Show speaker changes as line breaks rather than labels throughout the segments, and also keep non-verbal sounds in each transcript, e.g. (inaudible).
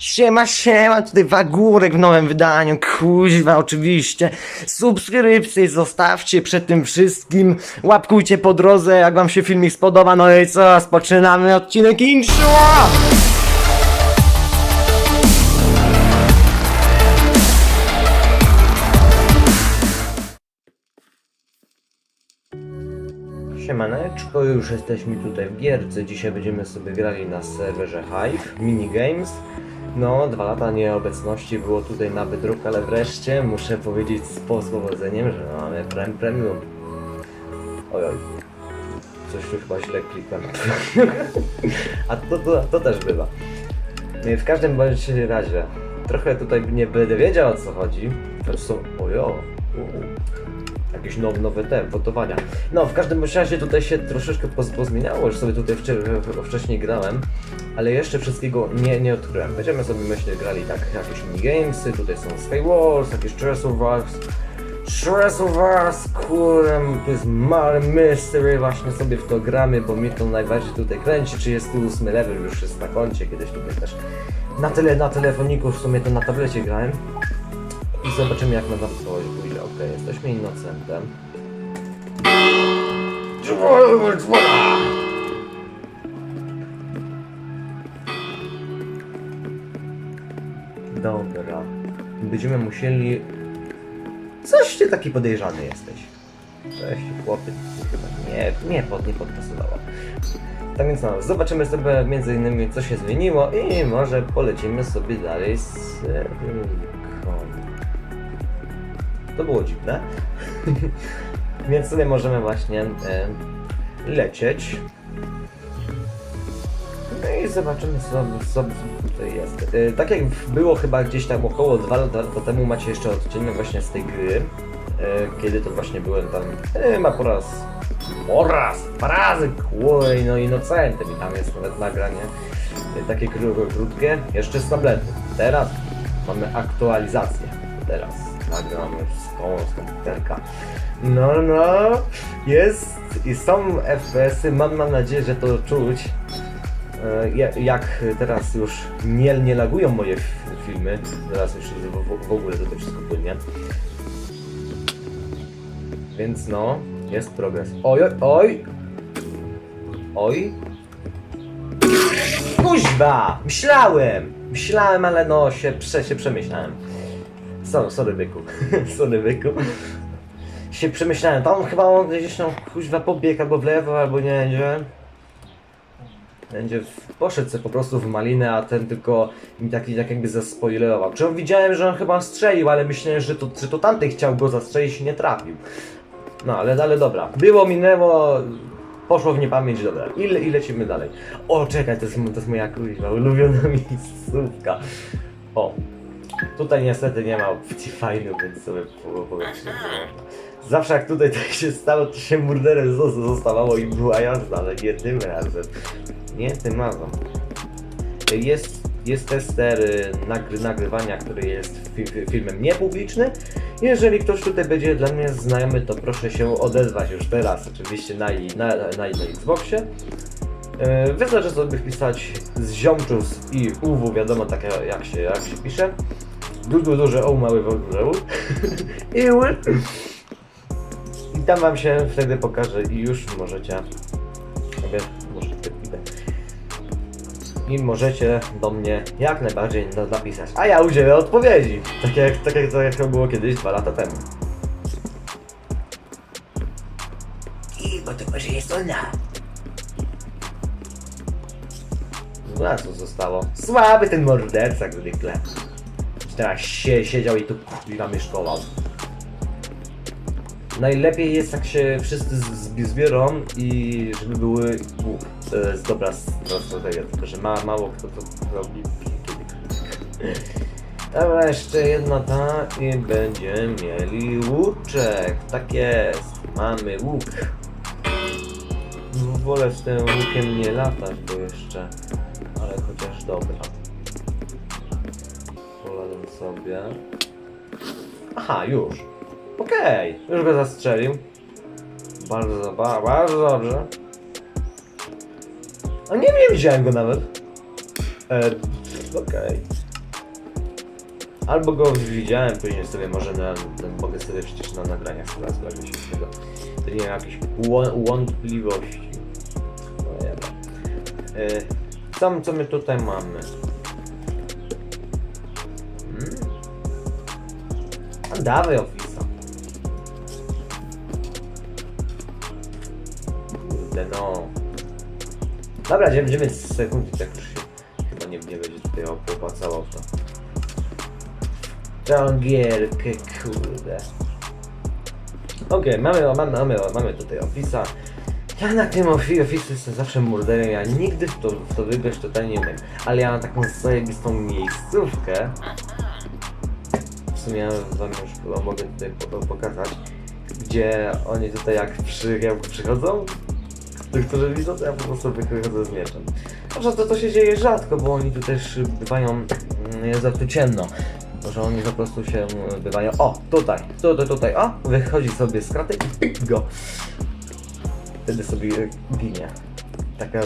Siema, siema, tutaj Wagórek w nowym wydaniu, kuźwa oczywiście. Subskrypcje zostawcie przed tym wszystkim, łapkujcie po drodze, jak wam się filmik spodoba, no i co, rozpoczynamy odcinek intro! Siemaneczko, już jesteśmy tutaj w gierce. Dzisiaj będziemy sobie grali na serwerze Hive, minigames. No, dwa lata nieobecności było tutaj na wydruk, ale wreszcie muszę powiedzieć z po- z powodzeniem, że mamy prem premium. Oj. Coś tu chyba źle klikłem. (laughs) A to, to, to też bywa. I W każdym bądź razie, trochę tutaj nie będę wiedział o co chodzi. To są, ojo, jakieś now, nowe te wotowania. No, w każdym razie tutaj się troszeczkę poz, pozmieniało, już sobie tutaj wcze, wcześniej grałem, ale jeszcze wszystkiego nie, nie odkryłem. Będziemy sobie, myślę, grali tak jakieś minigamesy, tutaj są Skywars, jakieś Stress of Us, Stress of Us, kurem, to jest Mary Mystery, właśnie sobie w to gramy, bo mnie to najbardziej tutaj kręci, 38 level już jest na koncie, kiedyś tutaj też na tyle, na telefoniku w sumie to na tablecie grałem. I zobaczymy jak na to pójdzie. Okej, jesteśmy innocentem. Dobra. Będziemy musieli... Coś ty taki podejrzany jesteś. Cześć, chłopy. Chyba nie, nie, pod, nie podpasowało. Tak więc no, zobaczymy sobie między innymi co się zmieniło i może polecimy sobie dalej z. To było dziwne. Więc sobie możemy właśnie e, lecieć. No i zobaczymy co, co tutaj jest. E, tak jak było chyba gdzieś tam około 2 lata temu macie jeszcze odcinek właśnie z tej gry. E, kiedy to właśnie byłem tam ma po raz po raz, dwa razy, kurde, no innocentem i tam jest nawet nagranie takie kró- krótkie, jeszcze z tabletu. Teraz mamy aktualizację. Teraz nagramy z z komputerka. No, no, jest i są FPS-y, mam, mam nadzieję, że to czuć. E, ja- Jak teraz już nie, nie lagują moje filmy, teraz już w, w, w ogóle to wszystko płynie. Więc no, jest progres. Oj, oj, oj! Oj! Kuźba! Myślałem! Myślałem, ale no się, prze, się przemyślałem. Sorry, sorry byku. (laughs) sorry byku. Się przemyślałem. Tam chyba on gdzieś tam kuźwa pobiegł albo w lewo, albo nie będzie. Będzie w, poszedł sobie po prostu w malinę, a ten tylko mi taki tak jakby zaspoilerował. Czy on widziałem, że on chyba strzelił, ale myślałem, że to, że to tamten chciał go zastrzelić i nie trafił. No, ale, ale dobra. Było, minęło, poszło w niepamięć, dobra. I, le- i lecimy dalej. O, czekaj, to jest, to jest moja kuźwa, ulubiona (laughs) miejscówka. O, tutaj niestety nie ma opcji fajnych, więc sobie po- powiedzmy. Zawsze jak tutaj tak się stało, to się murderem zos- zostawało i była jazda, ale nie tym razem. Nie tym razem. Jest, jest tester y, nagry, nagrywania, który jest fi, fi, filmem niepubliczny. Jeżeli ktoś tutaj będzie dla mnie znajomy, to proszę się odezwać już teraz, oczywiście na, na, na, na Xboxie. Yy, Wystarczy sobie wpisać z ziomczus i uwu, wiadomo tak jak się, jak się pisze. Du, du, duże o, mały w ogóle u. I ły. I tam wam się wtedy pokaże i już możecie. Wiesz, może idę. I możecie do mnie jak najbardziej na- napisać. A ja udzielę odpowiedzi. Tak jak, tak jak, tak jak to było kiedyś dwa lata temu. I bo to może jest ona. No co zostało? Słaby ten morderca zwykle. Teraz się, siedział i tu zamieszkował. Najlepiej jest jak się wszyscy z- z- zbiorą i żeby były... U, to jest dobra s- dobra strategia, tylko że ma, mało kto to robi Dobra, (laughs) jeszcze jedna ta i będziemy mieli łuczek. Tak jest, mamy łuk. No, Wolę z tym łukiem nie latać, bo jeszcze... Ale chociaż dobra. Poladam sobie. Aha, już. Okej, już go zastrzelił. Bardzo, ba, bardzo dobrze. A nie, nie widziałem go nawet. E, Okej. Albo go widziałem, później sobie może na, na, mogę sobie przecież na nagraniach teraz jakby się z tego. To nie wiem, jakieś wątpliwości. No nie wiem. E, co, co my tutaj mamy? Dawaj Office'a. Kurde no. Dobra, 9 sekund i tak już się chyba nie, nie będzie tutaj opłacało to. Tą gierkę, kurde. Okej, mamy, mamy, mamy, mamy tutaj Office'a. Ja na tym Office jestem zawsze murderem, ja nigdy w to, w to wygrać totalnie nie wiem. Ale ja mam taką zajebistą miejscówkę. W sumie wam już chyba mogę tutaj po- pokazać. Gdzie oni tutaj jak, przy, jak przychodzą, którzy widzą, to ja po prostu wychodzę z mieczem. Dobrze, to, to się dzieje rzadko, bo oni tu też bywają mm, za tu ciemno. Że oni po prostu się mm, bywają. O, tutaj, tutaj, tutaj, o! Wychodzi sobie z kraty i pyk go. Wtedy sobie ginie. Taka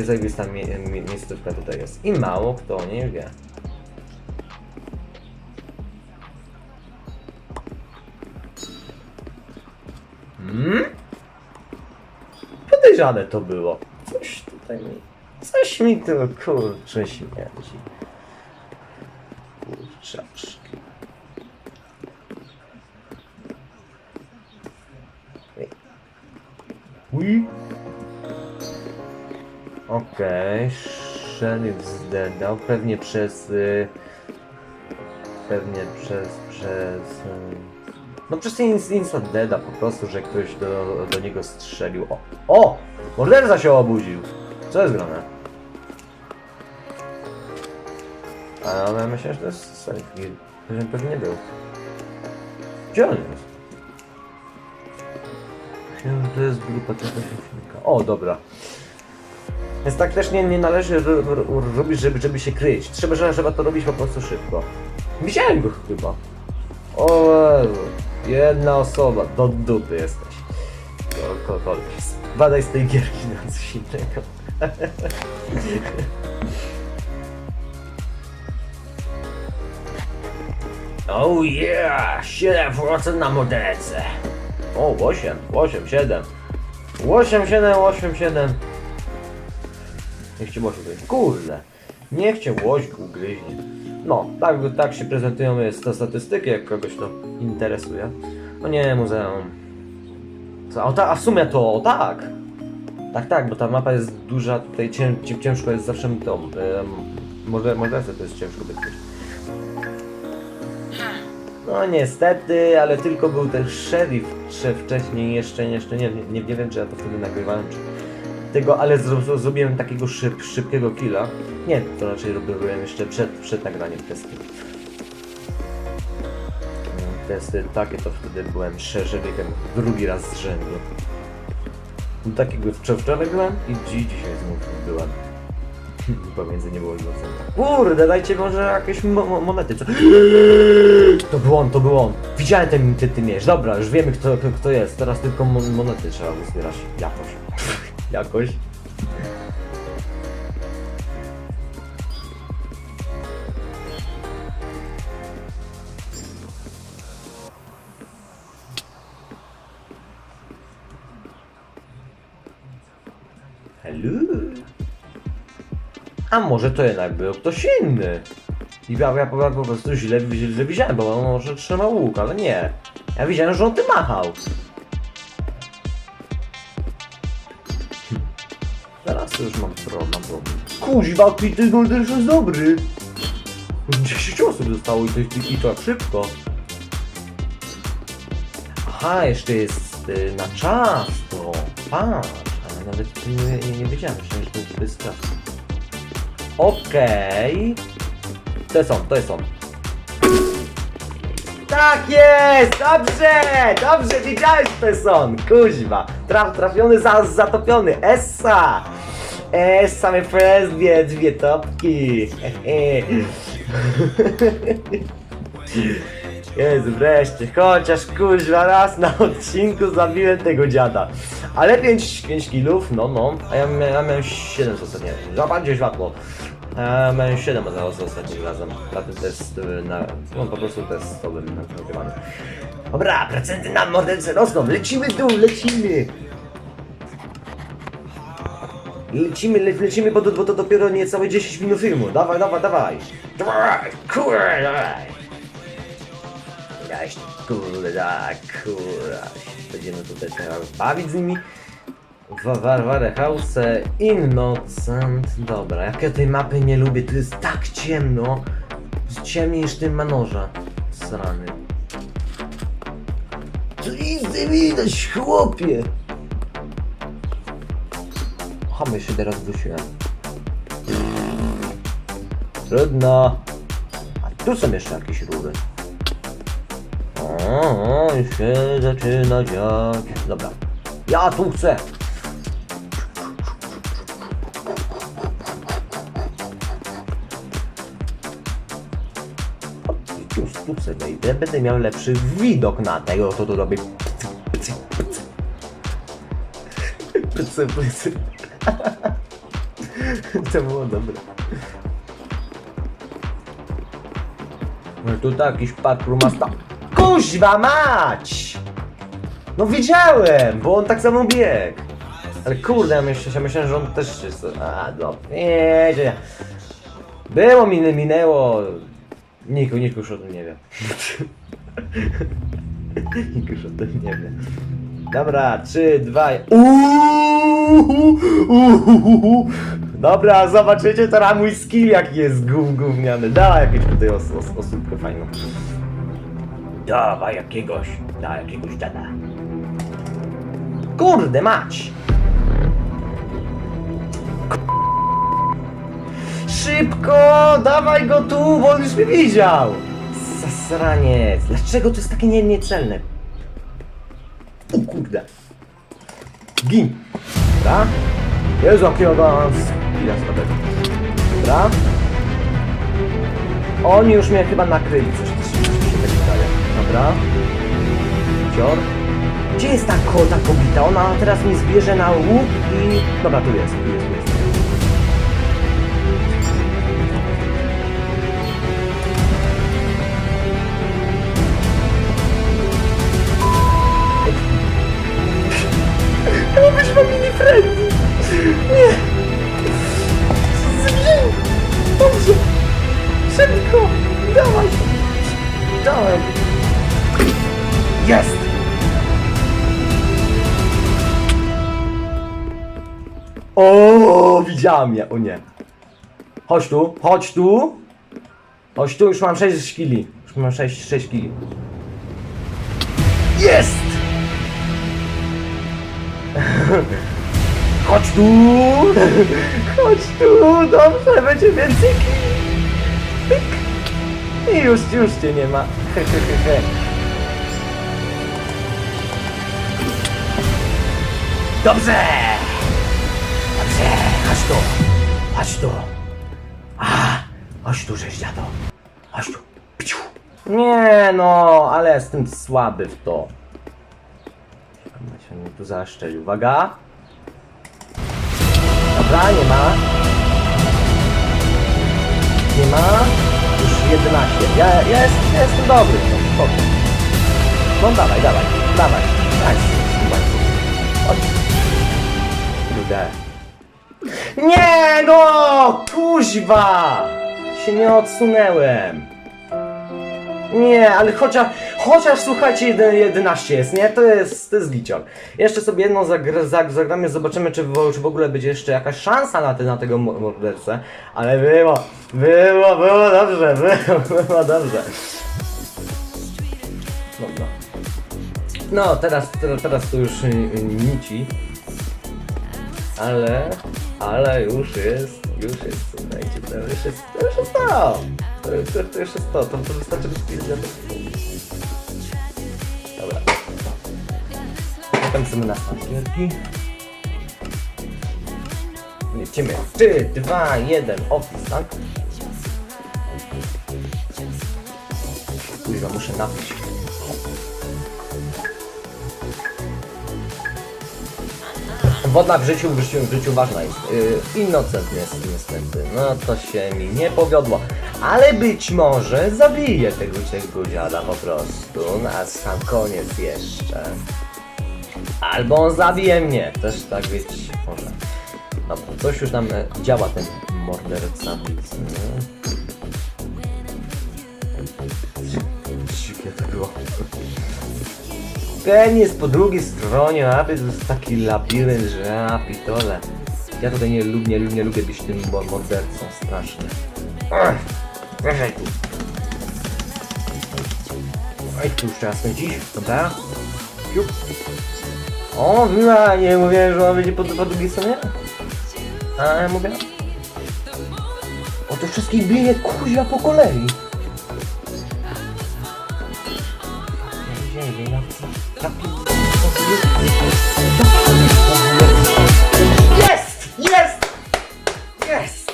zajebista mie miejscówka tutaj jest. I mało kto o niej wie. Hmm? Podejrzane to było. Coś tutaj mi... Coś mi tu kurczę śmierdzi. Kurczaczki. Ui. Okej, Sheriff zdedał, pewnie przez... Y, pewnie przez, przez... Y, no przez ins- instant deada po prostu, że ktoś do, do niego strzelił. O! O! Morderca się obudził! Co jest grane? Ale myślę, że to jest safe. Pewnie pewnie nie był. Gdzie on jest? Myślałem, że to jest grupa tego silnika. O, dobra. Więc tak też nie, nie należy ro, ro, robić, żeby, żeby się kryć. Trzeba, że- trzeba to robić po prostu szybko. Widziałem go chyba. O, Jezu. Jedna osoba. Do dupy jesteś. Ko, ko, ko. Badaj z tej gierki na coś innego. (laughs) Oh yeah! 7% na modelce. O, 8, 8, 7. 8, 7, 8, 7. Niech cię łoś ugryzie. Kurde. Niech cię łoś ugryźnie. No, tak, tak się prezentują jest to statystyki, jak kogoś to interesuje. No nie, muzeum. Co, a, ta, a w sumie to tak. Tak, tak, bo ta mapa jest duża, tutaj cię, cię, ciężko jest zawsze to. Um, może, może to jest ciężko wykryć. No niestety, ale tylko był ten szerif czy wcześniej jeszcze, jeszcze nie, nie, nie wiem czy ja to wtedy nagrywałem czy tego, ale zro, zro, zrobiłem takiego szyb, szybkiego killa. Nie, to raczej robiłem jeszcze przed, przed nagraniem testy. Mm, Testy takie to wtedy byłem szeryfem drugi raz z rzędu. Takiego wczor- wczoraj byłem i dzi dzisiaj znów byłem. (laughs) Pomiędzy nie było inocenta. Kurde, dajcie może jakieś mo mo- monety. Co? (gasps) To był on, to był on. Widziałem ten ty, ty miecz. Dobra, już wiemy kto, kto, jest. Teraz tylko mon monety trzeba uzbierać. Jakoś. Jakoś. Hello? A może to jednak był ktoś inny? I ja, ja po po prostu źle, źle widziałem, bo on może trzymał łuk, ale nie. Ja widziałem, że on tym machał. Mam problem. Kuźwa, ty no też jest dobry. 10 osób zostało i to, i, to jak szybko. Aha, jeszcze jest y, na czas to. Patrz, ale nawet nie, nie, nie wiedziałem, że to jest bez czasu. Okej. To jest on, to jest on. Tak jest! Dobrze! Dobrze, widziałeś to jest on! Kuźwa! Traf, trafiony, za, zatopiony! Essa! Essa, my friends, dwie, topki! Jezu, wreszcie, chociaż kuźwa raz na odcinku zabiłem tego dziada. Ale 5, 5 kilów, no no, a ja, mia- ja miałem 7 ostatnio. Za bardziej światło. A miałem 7 za za ostatnim razem. Na ten test, y, na, no po prostu testowym nagrywany. Dobra, procenty na morderce rosną, lecimy dół, lecimy! Lecimy, le, lecimy, bo to, bo to dopiero niecałe 10 minut filmu. Dawaj, dawaj, dawaj! Dawaj, kurde, dawaj! Jaś, kurde, dawaj, kurde. Będziemy tutaj teraz bawić z nimi. W Warware House, Innocent. Dobra, jak ja tej mapy nie lubię, to jest tak ciemno. Jest ciemniej niż tym manorza. Srany. To nic nie widać, chłopie! Chamy się teraz wróciłem. Trudno. A tu są jeszcze jakieś rury. O, się zaczyna dziać. Dobra. Ja tu chcę. O, Już tu chcę wejdę. Będę miał lepszy widok na tego, co tu robię. Pycy, pycy. Pycy, pycy. (laughs) To było dobre. No tu jakiś patrol masta. Kuźwa mać! No widziałem, bo on tak samo biegł. Ale kurde, ja myślałem, że on też jest... A, no, nie, nie. Było, mi minęło. Niku, niku już o tym nie wie. (laughs) niku już o tym nie wie. Dobra, trzy, dwa... Uuuu, Dobra, zobaczycie teraz mój skill jaki jest gów, gówniany. Jakieś tutaj os, os, osóbkę fajną. Dawaj jakiegoś, dawaj jakiegoś dada. Kurde mać! Szybko! Dawaj go tu, bo on już mnie widział! Zasraniec! Dlaczego to jest takie nie, niecelne? O kurde! Gin! Dobra? Jakiego go skilla sobie. Dobra? Oni już mnie chyba nakryli, coś się tak wydaje. Dobra? Cior. Gdzie jest ta, ko ta kobieta? Ona teraz mnie zbierze na łuk i... Dobra, tu jest, tu jest, tu jest. O, widziałam je, o nie. Chodź tu, chodź tu. Chodź tu, już mam 6 kili. Już mam 6, 6 kili. Jest! (laughs) Chodź tu! (laughs) Chodź tu, dobrze, będzie więcej kili. I już, już cię nie ma. (laughs) Dobrze! Dobrze, chodź tu. Chodź tu. A, chodź tu, żeś dziado. Chodź tu. Pciu. Nie no, ale jestem słaby w to. Chyba się mnie tu zaszczeli. Uwaga. Dobra, nie ma. Nie ma. Już 11. Ja, ja, jest, ja jestem dobry. No, spoko. no dawaj, dawaj, dawaj. Słuchaj. Chodź. Kurde. Nie no! Kuźwa! Się nie odsunęłem. Nie, ale chociaż, chociaż słuchajcie, jeden- 11 jest, nie? To jest, to jest gicior. Jeszcze sobie jedną zagra, zag, zagramy, zobaczymy, czy w, czy w ogóle będzie jeszcze jakaś szansa na, te, na tego mo- mordercę. Ale było, było, było dobrze, było, było dobrze. Dobra. No, teraz, teraz, teraz to już y, y, nici. Ale, ale już jest, już jest, słuchajcie, to już jest, to już jest to. To, już- to, już jest to, to, to wystarczy rozpisać. Dobra. Potem sobie na gierki. Lecimy. 3, 2, 1, opis, tak? Kurwa, muszę napić. Woda w życiu, w życiu, w życiu ważna jest. Yy, innocent jest niestety. No to się mi nie powiodło. Ale być może zabiję tego, tego dziada po prostu. Na sam koniec jeszcze. Albo on zabije mnie. Też tak być może. Dobra, coś już nam e, działa ten morderca. Dziwnie to było. Ten jest po drugiej stronie mapy, to jest taki labirynt, że ja pitole. Ja tutaj nie lubię, nie, lubię- nie lubię być tym mo- mordercą strasznie. Wracaj tu. Oj, tu już trzeba skręcić, dobra? Siup. O, no, nie mówiłem, że on będzie po, po drugiej stronie? A, ja mówię? O, to wszystkich bije kuźwa po kolei. Jest! Jest! Jest!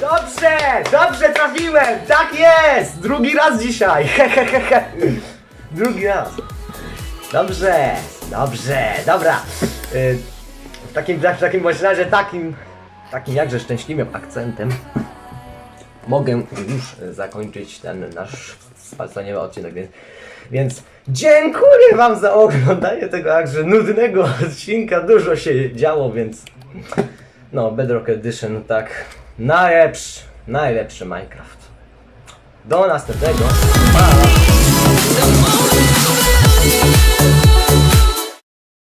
Dobrze! Dobrze trafiłem! Tak jest! Drugi raz dzisiaj! Drugi raz! Dobrze! Dobrze! Dobra! Y, W takim, w takim bądź razie takim, takim jakże szczęśliwym akcentem mogę już zakończyć ten nasz spalcaniowy odcinek, więc, więc dziękuję wam za oglądanie tego jakże nudnego odcinka, dużo się działo, więc no, Bedrock Edition, tak, najlepszy, najlepszy Minecraft. Do następnego, pa!